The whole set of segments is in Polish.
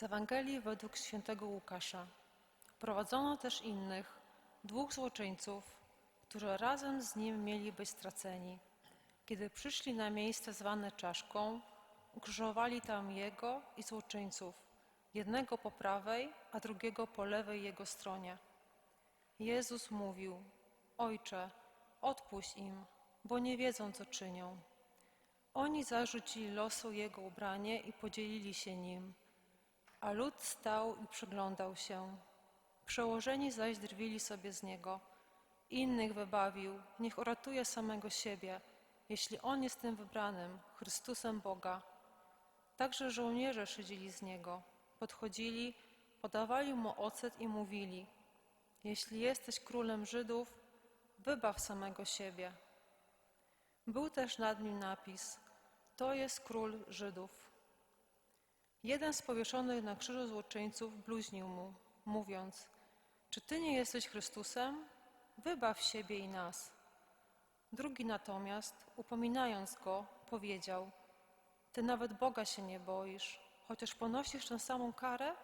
Z Ewangelii według świętego Łukasza. Prowadzono też innych, dwóch złoczyńców, którzy razem z nim mieli być straceni. Kiedy przyszli na miejsce zwane czaszką, ukrzyżowali tam jego i złoczyńców, jednego po prawej, a drugiego po lewej jego stronie. Jezus mówił: Ojcze, odpuść im, bo nie wiedzą, co czynią. Oni zarzucili losu jego ubranie i podzielili się nim, a lud stał i przyglądał się. Przełożeni zaś drwili sobie z niego. Innych wybawił, niech uratuje samego siebie, jeśli on jest tym wybranym, Chrystusem Boga. Także żołnierze szydzili z niego, podchodzili, podawali mu ocet i mówili: Jeśli jesteś królem Żydów, wybaw samego siebie. Był też nad nim napis: To jest król Żydów. Jeden z powieszonych na krzyżu złoczyńców bluźnił mu, mówiąc: Czy ty nie jesteś Chrystusem? Wybaw siebie i nas. Drugi natomiast, upominając go, powiedział: Ty nawet Boga się nie boisz, chociaż ponosisz tę samą karę?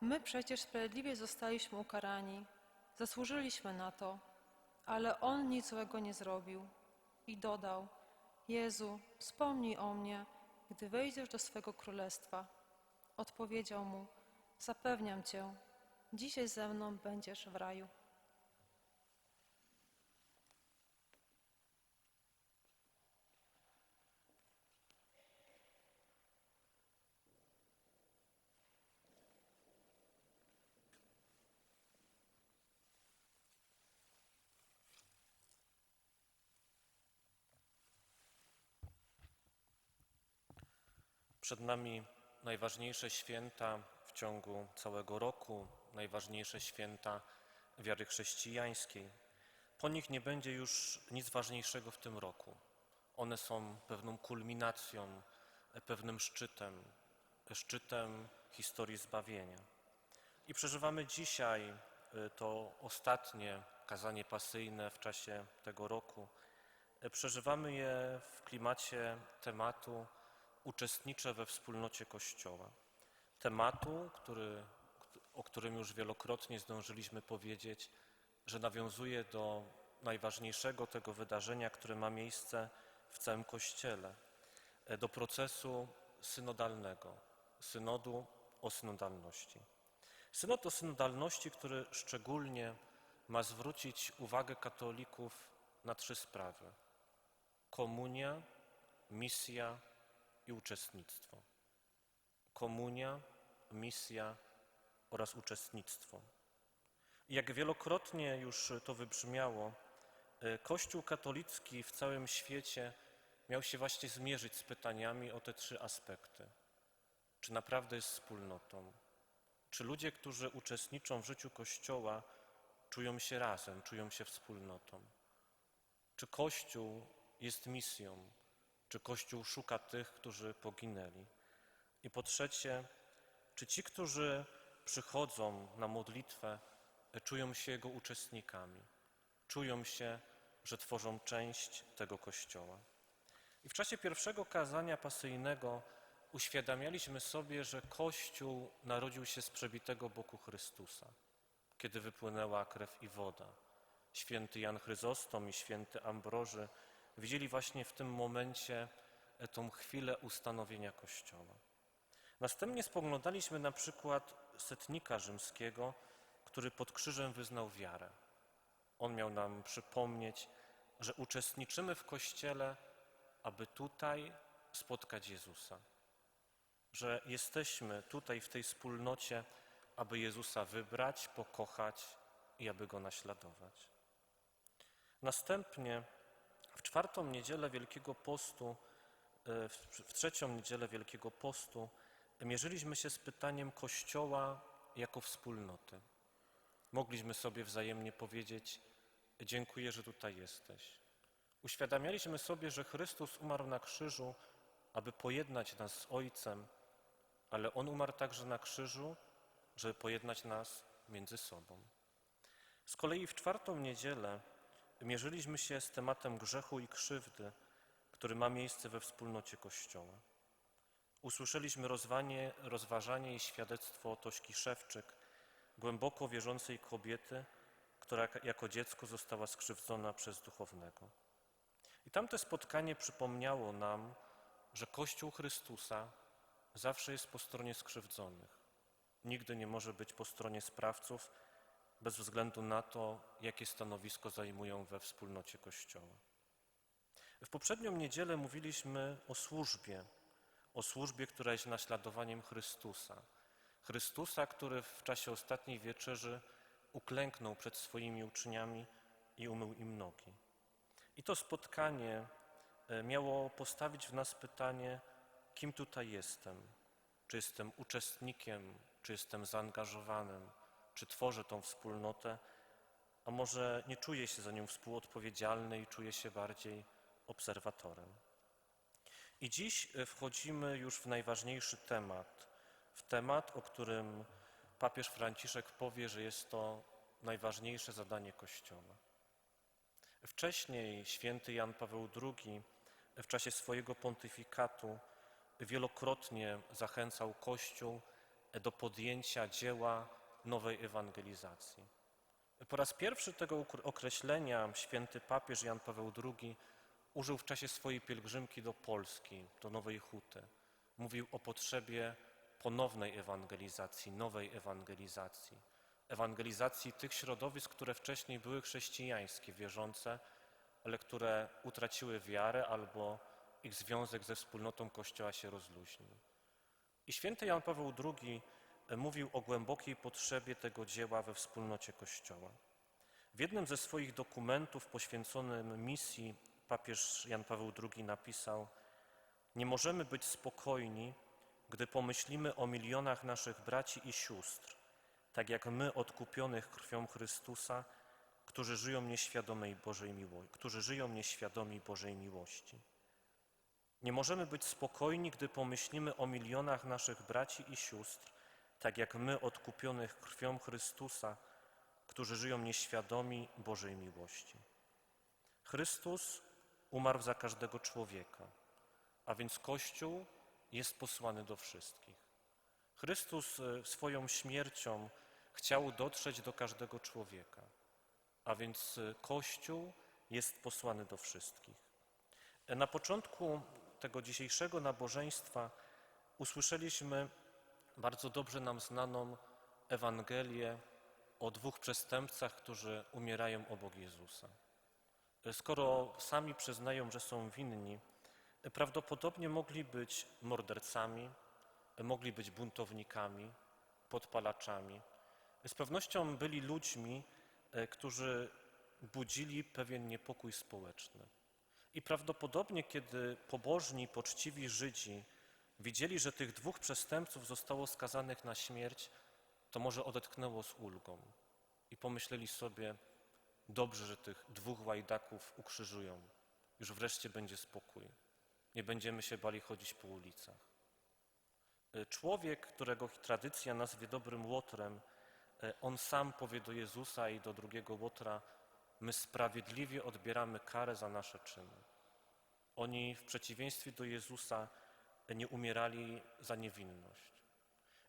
My przecież sprawiedliwie zostaliśmy ukarani, zasłużyliśmy na to, ale on nic złego nie zrobił. I dodał: Jezu, wspomnij o mnie, gdy wejdziesz do swego królestwa. Odpowiedział mu: Zapewniam cię, dzisiaj ze mną będziesz w raju. Przed nami najważniejsze święta w ciągu całego roku, najważniejsze święta wiary chrześcijańskiej. Po nich nie będzie już nic ważniejszego w tym roku. One są pewną kulminacją, pewnym szczytem, szczytem historii zbawienia. I przeżywamy dzisiaj y, to ostatnie kazanie pasyjne w czasie tego roku. Y, Przeżywamy je w klimacie tematu uczestniczę we wspólnocie Kościoła. Tematu, który, o którym już wielokrotnie zdążyliśmy powiedzieć, że nawiązuje do najważniejszego tego wydarzenia, które ma miejsce w całym Kościele, e, do procesu synodalnego, synodu o synodalności. Synod o synodalności, który szczególnie ma zwrócić uwagę katolików na trzy sprawy: komunia, misja i uczestnictwo. Komunia, misja oraz uczestnictwo. Jak wielokrotnie już to wybrzmiało, e, Kościół katolicki w całym świecie miał się właśnie zmierzyć z pytaniami o te trzy aspekty. Czy naprawdę jest wspólnotą? Czy ludzie, którzy uczestniczą w życiu Kościoła, czują się razem, czują się wspólnotą? Czy Kościół jest misją? Czy Kościół szuka tych, którzy poginęli? I po trzecie, czy ci, którzy przychodzą na modlitwę, czują się Jego uczestnikami? Czują się, że tworzą część tego Kościoła? I w czasie pierwszego kazania pasyjnego uświadamialiśmy sobie, że Kościół narodził się z przebitego boku Chrystusa, kiedy wypłynęła krew i woda. Święty Jan Chryzostom i święty Ambroży widzieli właśnie w tym momencie e, tą chwilę ustanowienia Kościoła. Następnie spoglądaliśmy na przykład setnika rzymskiego, który pod krzyżem wyznał wiarę. On miał nam przypomnieć, że uczestniczymy w Kościele, aby tutaj spotkać Jezusa. Że jesteśmy tutaj w tej wspólnocie, aby Jezusa wybrać, pokochać i aby Go naśladować. Następnie w czwartą niedzielę Wielkiego Postu, e, w w trzecią niedzielę Wielkiego Postu mierzyliśmy się z pytaniem Kościoła jako wspólnoty. Mogliśmy sobie wzajemnie powiedzieć: Dziękuję, że tutaj jesteś. Uświadamialiśmy sobie, że Chrystus umarł na krzyżu, aby pojednać nas z Ojcem, ale On umarł także na krzyżu, żeby pojednać nas między sobą. Z kolei w czwartą niedzielę mierzyliśmy się z tematem grzechu i krzywdy, który ma miejsce we wspólnocie Kościoła. usłyszeliśmy rozwanie, rozważanie i świadectwo Tośki Szewczyk, głęboko wierzącej kobiety, która jako dziecko została skrzywdzona przez duchownego. I tamte spotkanie przypomniało nam, że Kościół Chrystusa zawsze jest po stronie skrzywdzonych. Nigdy nie może być po stronie sprawców, bez względu na to, jakie stanowisko zajmują we wspólnocie Kościoła. W poprzednią niedzielę mówiliśmy o służbie, o służbie, która jest naśladowaniem Chrystusa. Chrystusa, który w czasie ostatniej wieczerzy uklęknął przed swoimi uczniami i umył im nogi. I to spotkanie e, miało postawić w nas pytanie, kim tutaj jestem? Czy jestem uczestnikiem, czy jestem zaangażowanym, czy tworzę tą wspólnotę, a może nie czuję się za nią współodpowiedzialny i czuję się bardziej obserwatorem. I dziś e, wchodzimy już w najważniejszy temat, w temat, o którym papież Franciszek powie, że jest to najważniejsze zadanie Kościoła. Wcześniej święty Jan Paweł II w czasie swojego pontyfikatu wielokrotnie zachęcał Kościół do podjęcia dzieła nowej ewangelizacji. Po raz pierwszy tego określenia święty papież Jan Paweł II użył w czasie swojej pielgrzymki do Polski, do Nowej Huty. Mówił o potrzebie ponownej ewangelizacji, nowej ewangelizacji. Ewangelizacji tych środowisk, które wcześniej były chrześcijańskie, wierzące, ale które utraciły wiarę albo ich związek ze wspólnotą Kościoła się rozluźnił. I święty Jan Paweł II mówił o głębokiej potrzebie tego dzieła we wspólnocie Kościoła. W jednym ze swoich dokumentów poświęconym misji papież Jan Paweł II napisał: Nie możemy być spokojni, gdy pomyślimy o milionach naszych braci i sióstr, tak jak my odkupionych krwią Chrystusa, którzy żyją nieświadomej Bożej miłości, którzy żyją nieświadomi Bożej miłości. Nie możemy być spokojni, gdy pomyślimy o milionach naszych braci i sióstr, tak jak my odkupionych krwią Chrystusa, którzy żyją nieświadomi Bożej miłości. Chrystus umarł za każdego człowieka, a więc Kościół jest posłany do wszystkich. Chrystus e, swoją śmiercią chciał dotrzeć do każdego człowieka, a więc e, Kościół jest posłany do wszystkich. E, na początku tego dzisiejszego nabożeństwa usłyszeliśmy bardzo dobrze nam znaną Ewangelię o dwóch przestępcach, którzy umierają obok Jezusa. Skoro sami przyznają, że są winni, prawdopodobnie mogli być mordercami, mogli być buntownikami, podpalaczami. Z pewnością byli ludźmi, e, którzy budzili pewien niepokój społeczny. I prawdopodobnie, kiedy pobożni, poczciwi Żydzi widzieli, że tych dwóch przestępców zostało skazanych na śmierć, to może odetchnęło z ulgą i pomyśleli sobie, dobrze, że tych dwóch łajdaków ukrzyżują. Już wreszcie będzie spokój. Nie będziemy się bali chodzić po ulicach. E, człowiek, którego tradycja nazwie dobrym łotrem, e, on sam powie do Jezusa i do drugiego łotra, my sprawiedliwie odbieramy karę za nasze czyny. Oni w przeciwieństwie do Jezusa nie umierali za niewinność.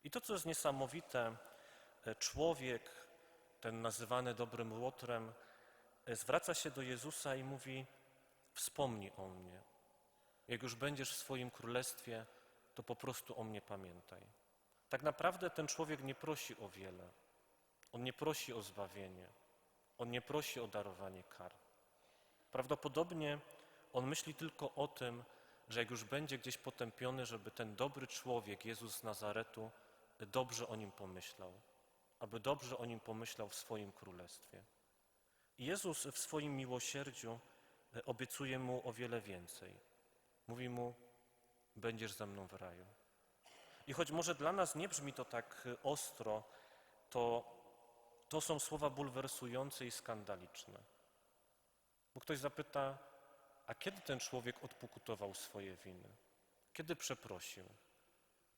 I to, co jest niesamowite, e, człowiek, ten nazywany dobrym łotrem, zwraca się do Jezusa i mówi: Wspomnij o mnie. Jak już będziesz w swoim królestwie, to po prostu o mnie pamiętaj. Tak naprawdę ten człowiek nie prosi o wiele. On nie prosi o zbawienie. On nie prosi o darowanie kar. Prawdopodobnie on myśli tylko o tym, że jak już będzie gdzieś potępiony, żeby ten dobry człowiek, Jezus z Nazaretu, dobrze o nim pomyślał, aby dobrze o nim pomyślał w swoim królestwie. Jezus w swoim miłosierdziu e, obiecuje mu o wiele więcej. Mówi mu: Będziesz ze mną w raju. I choć może dla nas nie brzmi to tak e, ostro, to to są słowa bulwersujące i skandaliczne. Bo ktoś zapyta, a kiedy ten człowiek odpokutował swoje winy? Kiedy przeprosił?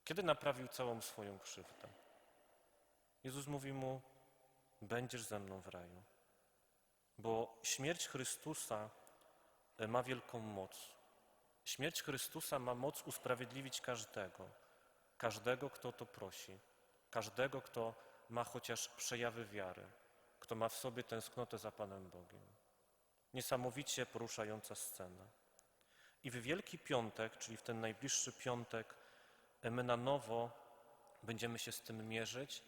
Kiedy naprawił całą swoją krzywdę? Jezus mówi mu: Będziesz ze mną w raju. Bo śmierć Chrystusa e, ma wielką moc. Śmierć Chrystusa ma moc usprawiedliwić każdego, każdego, kto to prosi, każdego, kto ma chociaż przejawy wiary, kto ma w sobie tęsknotę za Panem Bogiem. Niesamowicie poruszająca scena. I w Wielki Piątek, czyli w ten najbliższy piątek, my na nowo będziemy się z tym mierzyć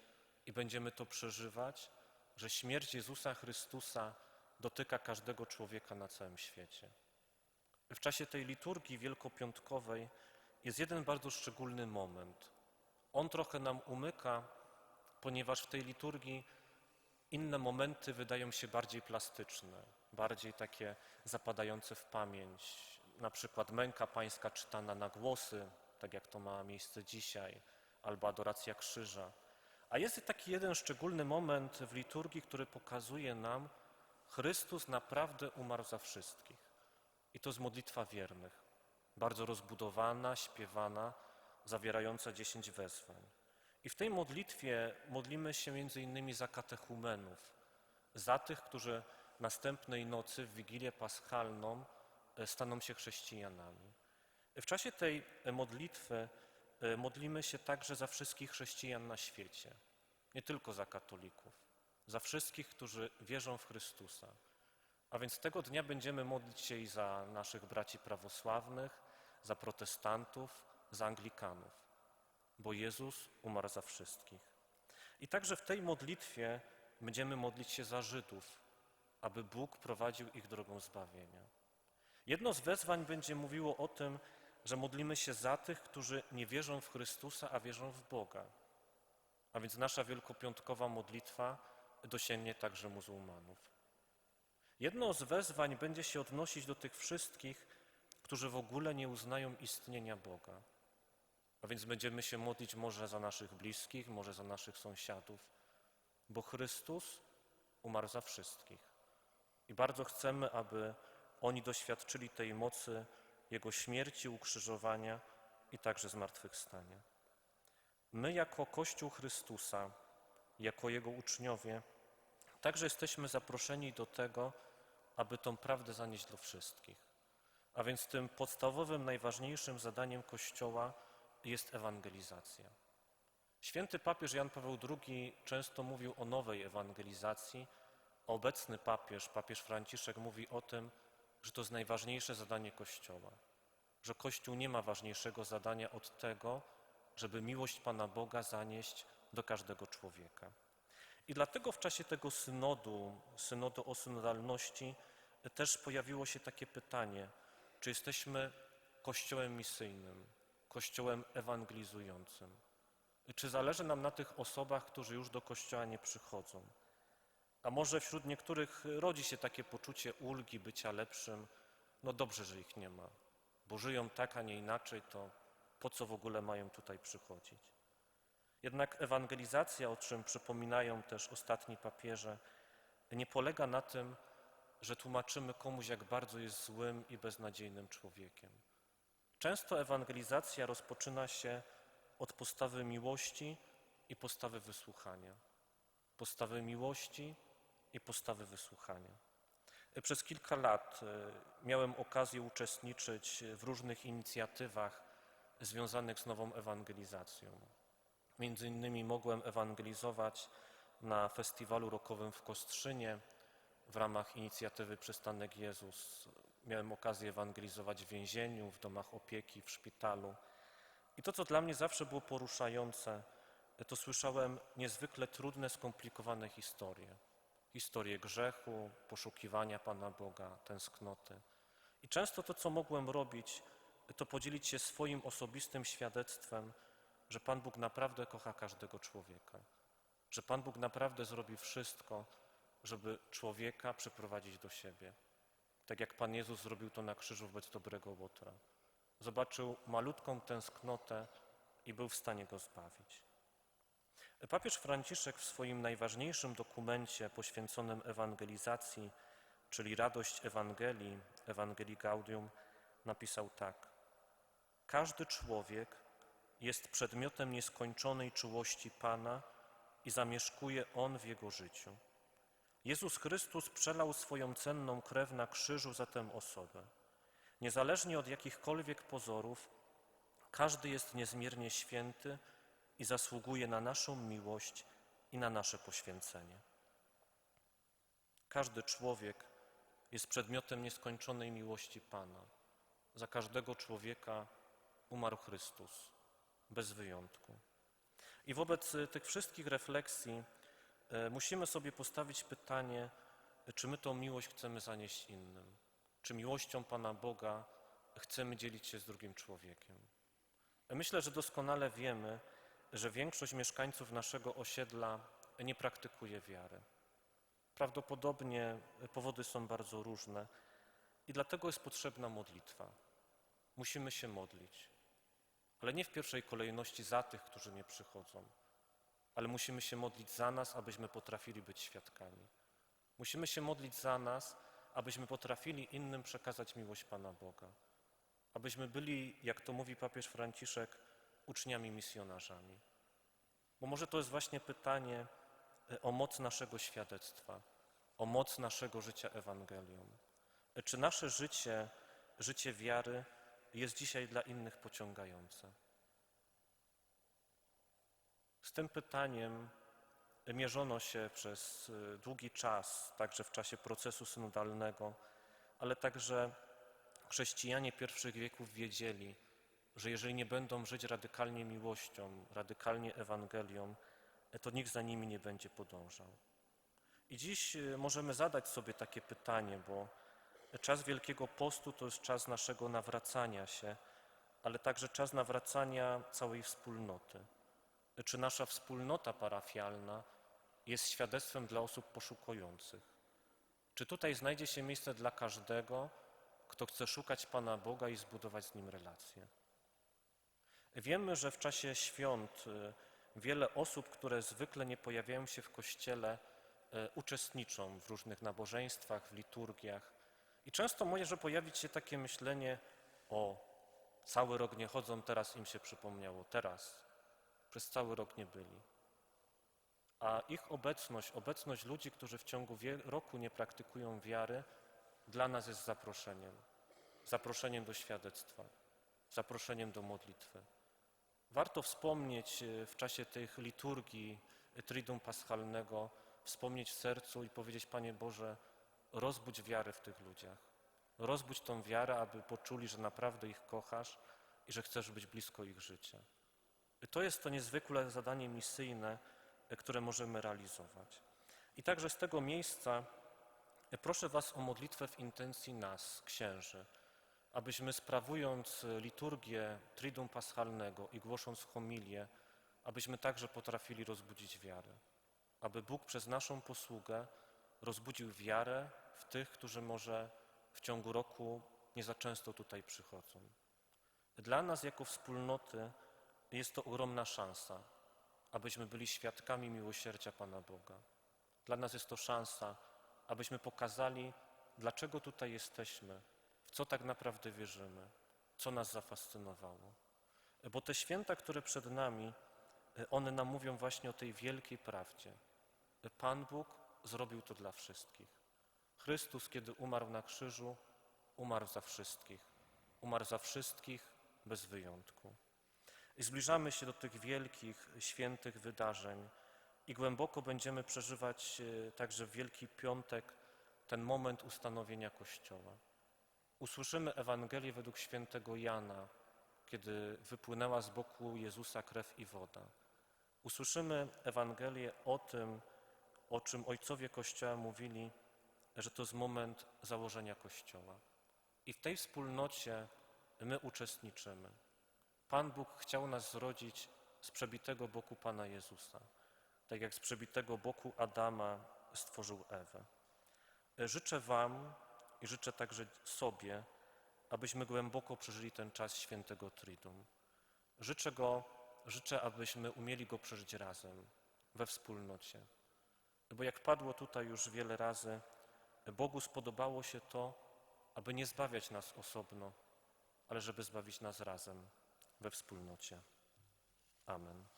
i będziemy to przeżywać, że śmierć Jezusa Chrystusa dotyka każdego człowieka na całym świecie. W czasie tej liturgii wielkopiątkowej jest jeden bardzo szczególny moment. On trochę nam umyka, ponieważ w tej liturgii inne momenty wydają się bardziej plastyczne, bardziej takie zapadające w pamięć. Na przykład męka pańska czytana na głosy, tak jak to ma miejsce dzisiaj, albo adoracja krzyża. A jest taki jeden szczególny moment w liturgii, który pokazuje nam, Chrystus naprawdę umarł za wszystkich. I to jest modlitwa wiernych, bardzo rozbudowana, śpiewana, zawierająca dziesięć wezwań. I w tej modlitwie modlimy się między innymi za katechumenów, za tych, którzy następnej nocy w Wigilię Paschalną e, staną się chrześcijanami. W czasie tej e, modlitwy e, modlimy się także za wszystkich chrześcijan na świecie, nie tylko za katolików, za wszystkich, którzy wierzą w Chrystusa. A więc tego dnia będziemy modlić się i za naszych braci prawosławnych, za protestantów, za Anglikanów, bo Jezus umarł za wszystkich. I także w tej modlitwie będziemy modlić się za Żydów, aby Bóg prowadził ich drogą zbawienia. Jedno z wezwań będzie mówiło o tym, że modlimy się za tych, którzy nie wierzą w Chrystusa, a wierzą w Boga. A więc nasza wielkopiątkowa modlitwa dosięgnie także muzułmanów. Jedno z wezwań będzie się odnosić do tych wszystkich, którzy w ogóle nie uznają istnienia Boga. A więc będziemy się modlić może za naszych bliskich, może za naszych sąsiadów, bo Chrystus umarł za wszystkich. I bardzo chcemy, aby oni doświadczyli tej mocy Jego śmierci, ukrzyżowania i także zmartwychwstania. My, jako Kościół Chrystusa, jako Jego uczniowie, także jesteśmy zaproszeni do tego, aby tą prawdę zanieść do wszystkich. A więc tym podstawowym, najważniejszym zadaniem Kościoła jest ewangelizacja. Święty papież Jan Paweł II często mówił o nowej ewangelizacji. Obecny papież, papież Franciszek, mówi o tym, że to jest najważniejsze zadanie Kościoła, że Kościół nie ma ważniejszego zadania od tego, żeby miłość Pana Boga zanieść do każdego człowieka. I dlatego w czasie tego synodu, synodu o synodalności, też pojawiło się takie pytanie, czy jesteśmy kościołem misyjnym, kościołem ewangelizującym? Czy zależy nam na tych osobach, którzy już do kościoła nie przychodzą? A może wśród niektórych rodzi się takie poczucie ulgi, bycia lepszym? No dobrze, że ich nie ma, bo żyją tak, a nie inaczej, to po co w ogóle mają tutaj przychodzić? Jednak ewangelizacja, o czym przypominają też ostatni papieże, nie polega na tym, że tłumaczymy komuś, jak bardzo jest złym i beznadziejnym człowiekiem. Często ewangelizacja rozpoczyna się od postawy miłości i postawy wysłuchania. Postawy miłości i postawy wysłuchania. Przez kilka lat e, miałem okazję uczestniczyć w różnych inicjatywach związanych z nową ewangelizacją. Między innymi mogłem ewangelizować na festiwalu rokowym w Kostrzynie w ramach inicjatywy Przystanek Jezus. Miałem okazję ewangelizować w więzieniu, w domach opieki, w szpitalu. I to, co dla mnie zawsze było poruszające, to słyszałem niezwykle trudne, skomplikowane historie. Historie grzechu, poszukiwania Pana Boga, tęsknoty. I często to, co mogłem robić, to podzielić się swoim osobistym świadectwem, że Pan Bóg naprawdę kocha każdego człowieka, że Pan Bóg naprawdę zrobi wszystko, żeby człowieka przyprowadzić do siebie. Tak jak Pan Jezus zrobił to na krzyżu wobec dobrego Łotra. Zobaczył malutką tęsknotę i był w stanie go zbawić. Papież Franciszek w swoim najważniejszym dokumencie poświęconym ewangelizacji, czyli radość Ewangelii, Ewangelii Gaudium, napisał tak. Każdy człowiek jest przedmiotem nieskończonej czułości Pana i zamieszkuje On w jego życiu. Jezus Chrystus przelał swoją cenną krew na krzyżu za tę osobę. Niezależnie od jakichkolwiek pozorów, każdy jest niezmiernie święty i zasługuje na naszą miłość i na nasze poświęcenie. Każdy człowiek jest przedmiotem nieskończonej miłości Pana. Za każdego człowieka umarł Chrystus, bez wyjątku. I wobec tych wszystkich refleksji musimy sobie postawić pytanie, e, czy my tą miłość chcemy zanieść innym, czy miłością Pana Boga chcemy dzielić się z drugim człowiekiem. E, Myślę, że doskonale wiemy, że większość mieszkańców naszego osiedla nie praktykuje wiary. Prawdopodobnie powody są bardzo różne i dlatego jest potrzebna modlitwa. Musimy się modlić, ale nie w pierwszej kolejności za tych, którzy nie przychodzą, ale musimy się modlić za nas, abyśmy potrafili być świadkami. Musimy się modlić za nas, abyśmy potrafili innym przekazać miłość Pana Boga. Abyśmy byli, jak to mówi papież Franciszek, uczniami misjonarzami. Bo może to jest właśnie pytanie e, o moc naszego świadectwa, o moc naszego życia Ewangelią. E, Czy nasze życie, życie wiary jest dzisiaj dla innych pociągające? Z tym pytaniem mierzono się przez e, długi czas, także w czasie procesu synodalnego, ale także chrześcijanie pierwszych wieków wiedzieli, że jeżeli nie będą żyć radykalnie miłością, radykalnie Ewangelią, e, to nikt za nimi nie będzie podążał. I dziś e, możemy zadać sobie takie pytanie, bo czas Wielkiego Postu to jest czas naszego nawracania się, ale także czas nawracania całej wspólnoty. Czy nasza wspólnota parafialna jest świadectwem dla osób poszukujących? Czy tutaj znajdzie się miejsce dla każdego, kto chce szukać Pana Boga i zbudować z Nim relacje? Wiemy, że w czasie świąt y, wiele osób, które zwykle nie pojawiają się w kościele, y, uczestniczą w różnych nabożeństwach, w liturgiach. I często może pojawić się takie myślenie: O, cały rok nie chodzą, teraz im się przypomniało, teraz. Przez cały rok nie byli. A ich obecność, obecność ludzi, którzy w ciągu roku nie praktykują wiary, dla nas jest zaproszeniem. Zaproszeniem do świadectwa, zaproszeniem do modlitwy. Warto wspomnieć e, w czasie tych liturgii e, Triduum Paschalnego, wspomnieć w sercu i powiedzieć, Panie Boże, rozbudź wiarę w tych ludziach. Rozbudź tą wiarę, aby poczuli, że naprawdę ich kochasz i że chcesz być blisko ich życia. To jest to niezwykłe zadanie misyjne, e, które możemy realizować. I także z tego miejsca e, proszę Was o modlitwę w intencji nas, księży, abyśmy sprawując e, liturgię Triduum Paschalnego i głosząc homilię, abyśmy także potrafili rozbudzić wiarę. Aby Bóg przez naszą posługę rozbudził wiarę w tych, którzy może w ciągu roku nie za często tutaj przychodzą. Dla nas jako wspólnoty jest to ogromna szansa, abyśmy byli świadkami miłosierdzia Pana Boga. Dla nas jest to szansa, abyśmy pokazali, dlaczego tutaj jesteśmy, w co tak naprawdę wierzymy, co nas zafascynowało. Bo te święta, które przed nami, one nam mówią właśnie o tej wielkiej prawdzie. Pan Bóg zrobił to dla wszystkich. Chrystus, kiedy umarł na krzyżu, umarł za wszystkich. Umarł za wszystkich bez wyjątku. I zbliżamy się do tych wielkich, świętych wydarzeń i głęboko będziemy przeżywać e, także w Wielki Piątek ten moment ustanowienia Kościoła. Usłyszymy Ewangelię według świętego Jana, kiedy wypłynęła z boku Jezusa krew i woda. Usłyszymy Ewangelię o tym, o czym ojcowie Kościoła mówili, że to jest moment założenia Kościoła. I w tej wspólnocie my uczestniczymy. Pan Bóg chciał nas zrodzić z przebitego boku Pana Jezusa, tak jak z przebitego boku Adama stworzył Ewę. Życzę Wam i życzę także sobie, abyśmy głęboko przeżyli ten czas świętego Triduum. Życzę go, życzę, abyśmy umieli go przeżyć razem, we wspólnocie. Bo jak padło tutaj już wiele razy, Bogu spodobało się to, aby nie zbawiać nas osobno, ale żeby zbawić nas razem, we wspólnocie. Amen.